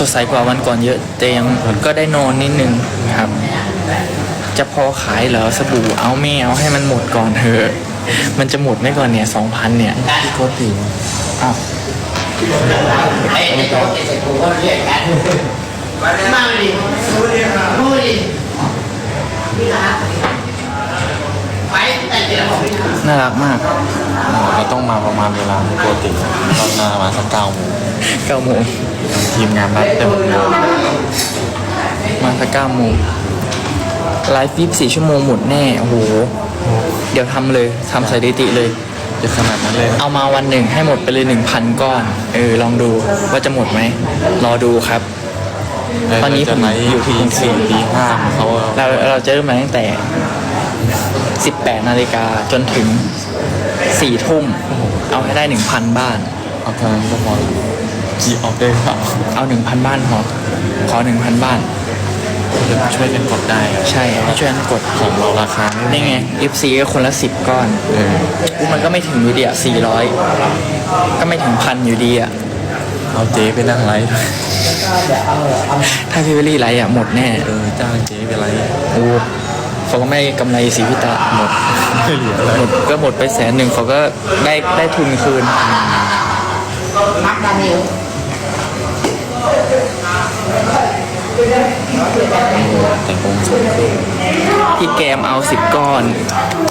สดใสกว่าวันก่อนเยอะแต่ยังก็ได้นอนนิดนึงครับ จะพอขายเหรอสบู่เอาไม่เอาให้มันหมดก่อนเถอะมันจะหมดไหมก่อนเนี่ยสองพันเนี่ยโคตรดีอ้าวไอ้ไอ้โจ๊กไอ้ใส่กูก็เรียกกันมาดิพูดดิพูดดิพี่รักไปแต่เดี๋ยวผมไม่ทำน่ารักมากเราต้องมาประมาณเวลาปกติตอนหน้ามาสักเก้าโมงเก้าโมง ทีมงานนัดเต็มเลยมาสักเก้าโมงไลฟ์ยี่สี่ชั่วโมงหมดแน่โอ้โห เดี๋ยวทำเลยทำสถิติเลย จะขนาดนั้นเลยเอามาวันหนึ่งให้หมดไปเลยหนึ่งพันก้อน เออ ลองดูว่าจะหมดไหม รอดูครับ ตอนนี้จะไหนผมอยู่ที่กรุงเทพสี่ตีห้าเขาเราเราจะเริ่มมาตั้งแต่ 18นาฬิกาจนถึง4ทุ่ม เอาให้ได้ 1,000 บ้าน เอาเท่านั้นก็พอ กี่ออเดอร์ครับเอา1,000บ้านพอขอ1,000บ้านช่วยกันกดได้ครับใช่ให้ช่วยกันกดของเราราคาไม่นี่ไง FC ก็คนละ10ก้อนเอออุ๊ยมันก็ไม่ถึงอยู่ดีอะ400ก็ไม่ถึงพันอยู่ดีอะเอาเจ๊ไปนั่งไลฟ์ถ้าพี่เวลลี่ไลท์อะหมดแน่เออจ้างเจ๊ไปไลฟ์โอ้เขาก็ไม่กำไรสีพิตาหมดไม่เหลืออะไรหมดก็หมดไปแสนหนึ่งเขาก็ได้ได้ทุนคืนมักดานิว แต่งองค์สวยพี่แกมเอาสิบก้อน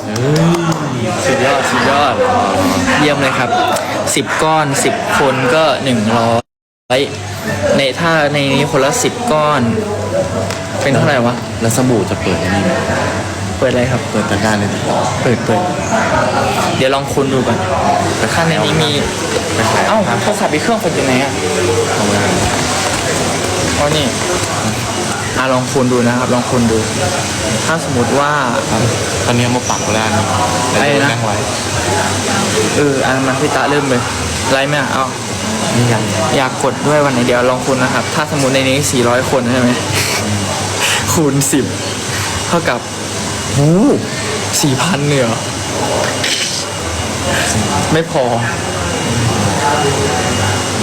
เอ้ยสุดยอดสุดยอด เยี่ยมเลยครับสิบก้อนสิบคนก็หนึ่งร้อยในถ้าในนี้คนละสิบก้อน เป็นเท่าไหร่วะ แล้วสบู่จะเปิดอันนี้ไหมเปิดอะไรครับ เปิดตะกร้ารเลยดิเปิดเปิดเดี๋ยวลองคุณดูก่อนแต่ข้างในนี้มี ไปขายเอ้าโทรศัพท์อีกเครื่องเป็นยังไงอะเอาไว้ อ๋อนี่อะลองคูณดูนะครับ ลองคูณดู ถ้าสมมติว่าครับตอนนี้เอามาปักไว้แล้วอันหนึงแต่อะไรนะนั่งไว้เอออันมันพี่ตาเริ่มเลยไลฟ์ไหมอะเอานี่ยังอยากกดด้วยวันไหนเดียวลองคูณนะครับ ถ้าสมมติในนี้ 400 คนใช่ไหมคูณ 10 เท่ากับหู4,000เนี่ยเหรอไม่พอ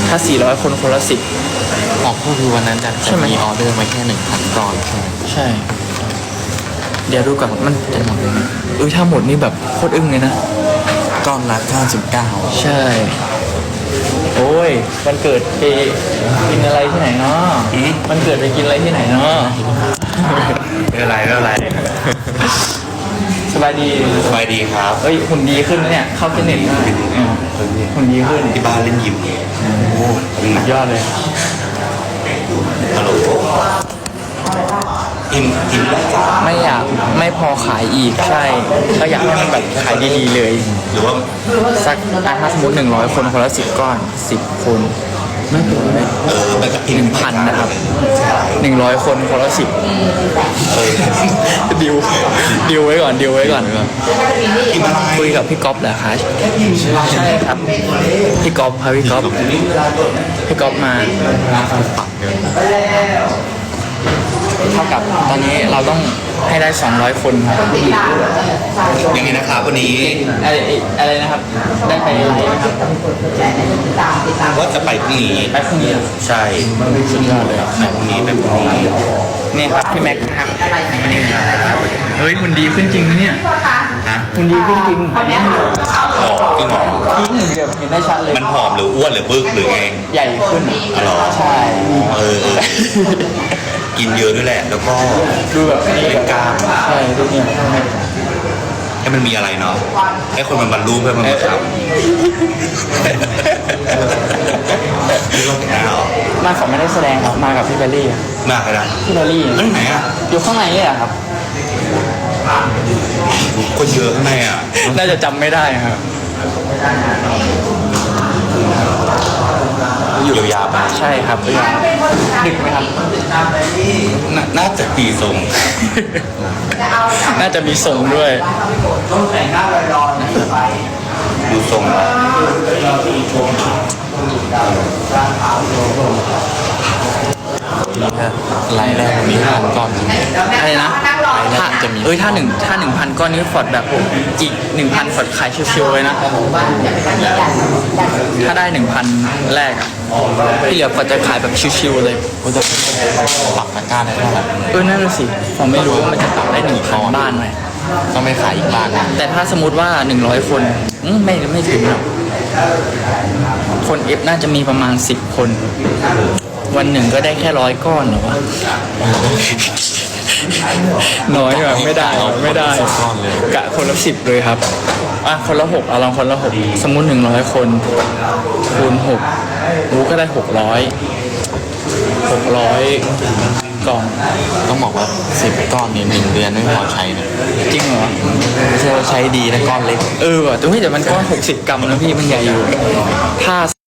ถ้า 400 คนคนละ 10 ออกก็คือวันนั้นจะใช่ไหม มีออเดอร์มาแค่หนึ่งพันก้อนใช่ไหมใช่ เดี๋ยวดูก่อนมันจะหมดเลยไหมเออถ้าหมดนี่แบบโคตรอึ้งเลยนะก้อนละ99ใช่ โอ้ย มันเกิดไปกินอะไรที่ไหนเนาะมันเกิดไปกินอะไรที่ไหนเนาะไม่เป็นไรไม่เป็นไรสบายดี สบายดีครับเอ้ยหุ่นดีขึ้นนะเนี่ย เข้าฟิตเนสได้เออหุ่นดีขึ้นที่บ้านเล่นยิมสุดยอดเลย ฮัลโหลอิมอิมได้จ้าไม่อยากไม่พอขายอีกใช่ก็อยากให้มันแบบขายดีๆเลย หรือว่าสักอะถ้าสมมติหนึ่งร้อยคนคนละสิบก้อนสิบคนไม่ถึงเลยเออมันก็อิหนึ่งพันนะครับหนึ่งร้อยคนคนละสิบเออดิวดิวไว้ก่อนดิวไว้ก่อน กินอะไรคุย กับพี่ก๊อฟเหรอคะใช่ครับพี่ก๊อฟครับพี่ก๊อฟพี่ก๊อฟมาปัก เกินเท่ากับตอนนี้เราต้องให้ได้ 200 คนครับยังไงนะครับวันนี้อะไรอะไรนะครับ ได้ไปไหนนะครับว่าจะไปพรุ่งนี้ไปพรุ่งนี้เหรอใช่สุดยอดเลยครับไปพรุ่งนี้ไปพรุ่งนี้นี่ครับพี่แม็กซ์ครับเฮ้ยคุณดีขึ้นจริงนะเนี่ยฮะคุณดีขึ้นจริงผอมจริงเหรอจริงเดี๋ยวเห็นได้ชัดเลยมันผอมหรืออ้วนหรือบึกหรือไงใหญ่ขึ้นอ๋อเหรอใช่เออเออ กินเยอะด้วยแหละ แล้วก็ดูแบบนี้เป็นกล้ามใช่ดูเนี่ยให้มันมีอะไรเนาะให้คนมันบรรลุเพื่อมันมาทำนี่เราแต่งหน้าเหรอมาเขาไม่ได้แสดงครับมากับพี่เบลลี่ครับมากเลยนะพี่เบลลี่เอ้ยไหนอะอยู่ข้างในนี่แหละครับคนเยอะข้างในอะ น่าจะจำไม่ได้ครับอ ยู่ยาวๆไปใช่ครับเออดึกไหมครับน่าน่าจะปีทรง น่าจะมีส่งด้วยดูทรงแล้วไลน์แรกวันนี้ห้าก่อนอะไรนะไลน์ถ้ามัน จะมีเอ้ยถ้าหนึ่งถ้าหนึ่งพันก้อนนี้ฟอร์ดแบบอีกหนึ่งพันฟอร์ดขายชิวๆเลยนะ ถ้าได้หนึ่งพันแรกอะที่เหลือฟอร์ดจะขายแบบชิวๆเลยก็จะปรับตะกร้าได้เท่าไหร่เออนั่นน่ะสิผมไม่รู้ว่ามันจะปรับได้หนึ่งพันบ้านไหมต้องไม่ขายอีกบ้านนะแต่ถ้าสมมติว่าหนึ่งร้อยคนอืมไม่ไม่ถึงหรอกคนเอฟน่าจะมีประมาณสิบคน วันหนึ่งก็ได้แค่ร้อยก้อนเหรอวะ น้อยว่ะไม่ได้ว่ะไม่ได้ก้อนเลยกะคนละสิบเลยครับอะคนละหกเอาลองคนละหกสมมุติหนึ่งร้อยคนคูณหกรู้ก็ได้หกร้อยหกร้อยกล่องต้องบอกว่าสิบก้อนเนี่ยหนึ่งเดือนไม่พอใช้นะจริงเหรอไม่ใช่ว่าใช้ดีนะก้อนเล็ก เออว่ะแต่เฮ้ยแต่มันก้อนหกสิบกรัมนะพี่มันใหญ่อยู่ถ้า